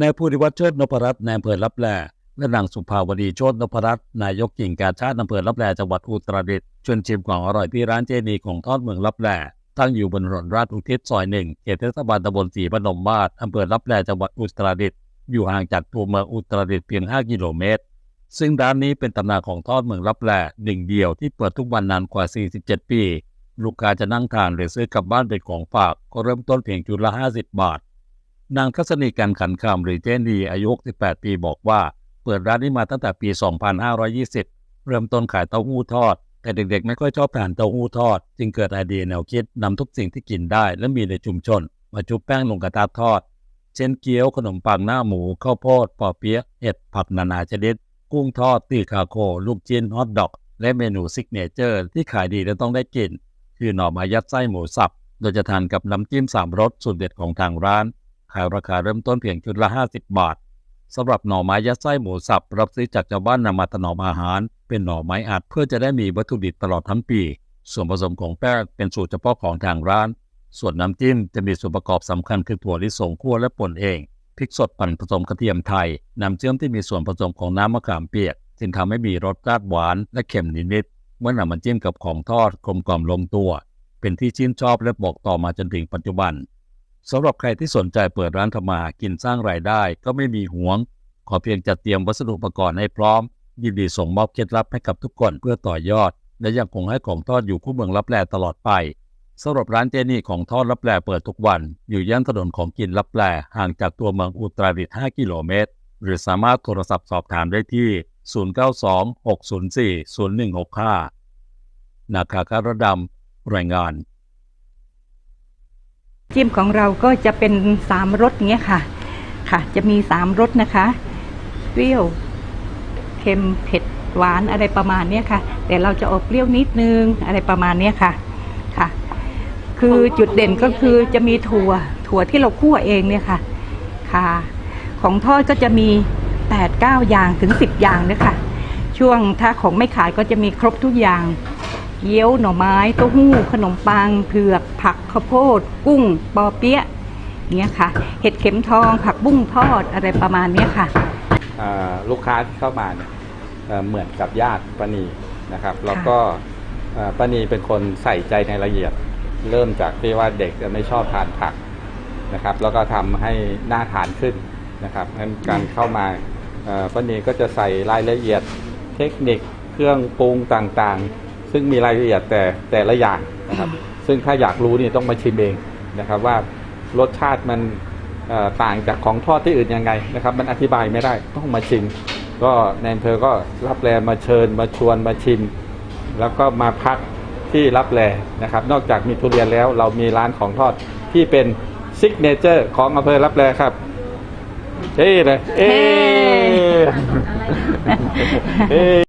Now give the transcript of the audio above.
นายภูริวัฒน์เชิดนพรัตน์นายอำเภอลับแลและนางสุภาวดีโชตนพรัตน์นายกกิ่งกาชาติอำเภอลับแลจังหวัดอุตรดิตถ์ชวนชิมของอร่อยที่ร้านเจนีของทอดเมืองลับแลตั้งอยู่บนถนนราชอุทิศซอยหนึ่งเขตเทศบาลตำบลศรีพนมมาศอำเภอลับแลจังหวัดอุตรดิตถ์อยู่ห่างจากตัวเมืองอุตรดิตถ์เพียง 5 กิโลเมตร ซึ่งร้านนี้เป็นตำนานของทอดเมืองลับแลหนึ่งเดียวที่เปิดทุกวันนานกว่า 47 ปี ลูกค้าจะนั่งทานหรือซื้อกลับบ้านเป็นของฝากก็เริ่มต้นเพียงจุดละ 50 บาท นางทัศนีกันขันคำหรือเจนดีอายุ68ปีบอกว่า เปิดร้านนี้มาตั้งแต่ปี 2520 เริ่มต้นขายเต้าหู้ทอด แต่เด็กๆ ไม่ค่อยชอบทานเต้าหู้ทอด จึงเกิดไอเดียแนวคิดนำทุกสิ่งที่กินได้ และมีในชุมชน มาจุบแป้งลงกระทะทอด เช่นเกี๊ยวขนมปังหน้าหมูข้าวโพดปอเปี๊ยะเห็ดผักนานาชนิด กุ้งทอดตีคาโค ลูกชิ้นฮอทดอก และเมนูซิกเนเจอร์ที่ขายดีและต้องได้กิน คือหน่อไม้ยัดไส้หมูสับโดยจะทานกับน้ำจิ้มสามรสสูตรเด็ดของทางร้าน ขายราคาเริ่มต้นเพียงชุดละ 50 บาทสำหรับหน่อไม้ยัดไส้หมูสับรับซื้อจากชาวบ้านนำมาถนอมอาหาร เป็นหน่อไม้อัดเพื่อจะได้มีวัตถุดิบตลอดทั้งปี ส่วนผสมของแป้งเป็นสูตรเฉพาะของทางร้าน ส่วนน้ำจิ้มจะมีส่วนประกอบสำคัญคือถั่วลิสงคั่วและป่นเองพริกสดปั่นผสมกระเทียมไทยน้ำเชื่อมที่มีส่วนผสมของน้ำมะขามเปียกจึงทำให้มีรสชาติหวานและเค็มนิดๆเมื่อนำมาจิ้มกับของทอดกลมกล่อมลงตัว เป็นที่ชื่นชอบและบอกต่อมาจนถึงปัจจุบัน สำหรับใครที่สนใจเปิดร้านทำมาหากินสร้างรายได้ ก็ไม่มีห่วง ขอเพียงจัดเตรียมวัสดุอุปกรณ์ให้พร้อม ยินดีส่งมอบเคล็ดลับให้กับทุกคนเพื่อต่อยอด และยังคงให้ของทอดอยู่คู่เมืองรับแลตลอดไปสำหรับร้านเจนี่ของทอดรับแลเปิดทุกวัน อยู่ย่านถนนของกินรับแลห่างจากตัวเมืองอุตรดิตถ์5กิโลเมตร หรือสามารถโทรศัพท์สอบถามได้ที่ 092-604-0165 นาคาคารดำรายงาน จิ้มของเราก็จะเป็นสามรสเงี้ยค่ะ ค่ะ จะมีสามรสนะคะเปรี้ยวเค็มเผ็ดหวานอะไรประมาณเนี้ยค่ะ แต่เราจะออกเปรี้ยวนิดนึงอะไรประมาณเนี้ยค่ะค่ะ คือจุดเด่นก็คือจะมีถั่ว ถั่วที่เราคั่วเองเนี่ยค่ะค่ะ ของทอดก็จะมี8ปดเก้าอย่างถึง 10 อย่างเนี่ยค่ะ ช่วงถ้าของไม่ขายก็จะมีครบทุกอย่าง เกี๊ยวหน่อไม้เต้าหู้ ขนมปังเผือก ผักข้าวโพด กุ้ง ปอเปี๊ยะเนี้ยค่ะ เห็ดเข็มทอง ผักบุ้งทอดอะไรประมาณเนี้ยค่ะ อ่าลูกค้าที่เข้ามาเนี่ยเอ่อเหมือนกับญาติป้านีนะครับ แล้วก็เอ่อป้านีเป็นคนใส่ใจในรายละเอียด เริ่มจากที่ว่าเด็กจะไม่ชอบทานผักนะครับ แล้วก็ทำให้น่าทานขึ้นนะครับงั้นการเข้ามาเอ่อป้านีก็จะใส่รายละเอียดเทคนิคเครื่องปรุงต่างๆ ซึ่งมีรายละเอียดแต่แต่ละอย่างนะครับ ซึ่งถ้าอยากรู้นี่ต้องมาชิมเองนะครับ ว่ารสชาติมันเอ่อต่างจากของทอดที่อื่นยังไงนะครับ มันอธิบายไม่ได้ต้องมาชิม ก็ในอำเภอก็รับแลมาเชิญมาชวนมาชิม แล้วก็มาพักที่รับแลนะครับ นอกจากมีทุเรียนแล้วเรามีร้านของทอดที่เป็นซิกเนเจอร์ของอำเภอรับแลครับเฮ้เลยเอ้เอ้